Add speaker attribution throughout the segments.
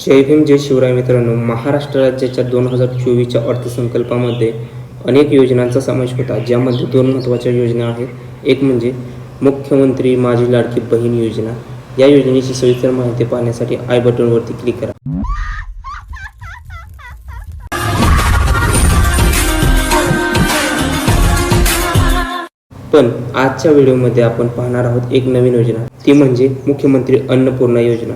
Speaker 1: जय भीम जय शिवराय मित्रांनो. महाराष्ट्र राज्याच्या दोन हजार चोवीसच्या अर्थसंकल्पामध्ये अनेक योजनांचा समावेश होता ज्यामध्ये दोन महत्त्वाच्या योजना आहेत. एक म्हणजे मुख्यमंत्री माझी लाडकी बहीण योजना. या योजनेची सविस्तर माहिती पाहण्यासाठी आय बटनवरती क्लिक करा. पण आजच्या व्हिडिओमध्ये आपण पाहणार आहोत एक नवीन योजना. ती म्हणजे मुख्यमंत्री अन्नपूर्णा योजना.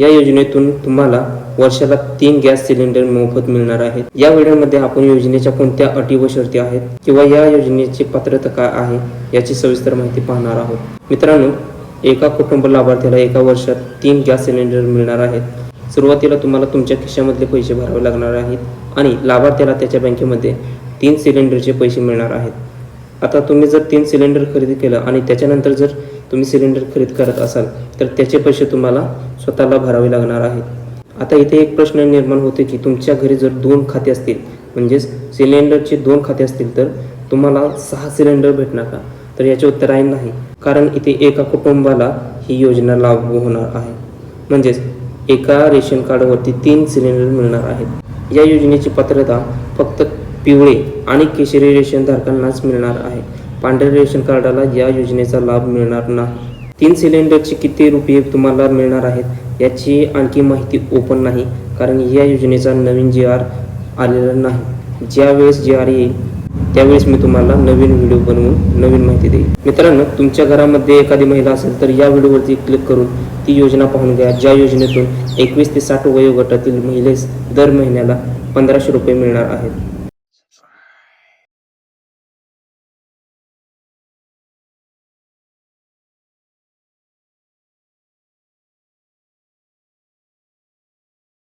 Speaker 1: या योजनेतून तुम्हाला वर्षाला तीन गॅस सिलेंडर मोफत मिळणार आहेत. या व्हिडिओमध्ये आपण योजनेच्या कोणत्या अटी व शर्ती आहेत किंवा या योजनेची पात्रता काय आहे याची सविस्तर माहिती पाहणार आहोत. मित्रांनो एका कुटुंब लाभार्थ्याला एका वर्षात तीन गॅस सिलेंडर मिळणार आहेत. सुरुवातीला तुम्हाला तुमच्या खिशामधले पैसे भरावे लागणार आहेत आणि लाभार्थ्याला त्याच्या बँकेमध्ये तीन सिलेंडरचे पैसे मिळणार आहेत. आता तुम्ही जर तीन सिलेंडर खरेदी केलं आणि त्याच्यानंतर जर तुम्ही सिलेंडर खरेदी करत असाल तर त्याचे पैसे तुम्हाला स्वतःला भरावे लागणार आहेत. आता इथे एक प्रश्न निर्माण होते की तुमच्या घरी जर दोन खाते असतील म्हणजेच सिलेंडरचे दोन खाते असतील तर तुम्हाला सहा सिलेंडर भेटणार का? तर याचे उत्तर आहे नाही कारण इथे एका कुटुंबाला ही योजना लागू होणार आहे. म्हणजेच एका रेशन कार्डवरती तीन सिलेंडर मिळणार आहेत. या योजनेची पात्रता फक्त पिवळे आणि केशरी रेशन धारकांनाच मिळणार आहे. पांढऱ्या रेशन कार्डाला या योजनेचा लाभ मिळणार नाही. तीन सिलेंडरचे किती रुपये तुम्हाला मिळणार आहेत याची आणखी माहिती ओपन नाही कारण या योजनेचा नवीन जी आर आलेला नाही. ज्यावेळेस जी आर येईल त्यावेळेस मी तुम्हाला नवीन व्हिडिओ बनवून नवीन माहिती देईल. मित्रांनो तुमच्या घरामध्ये एखादी महिला असेल तर या व्हिडिओवरती क्लिक करून ती योजना पाहून घ्या ज्या योजनेतून एकवीस ते साठ वयोगटातील महिलेस दर महिन्याला पंधराशे रुपये मिळणार आहेत.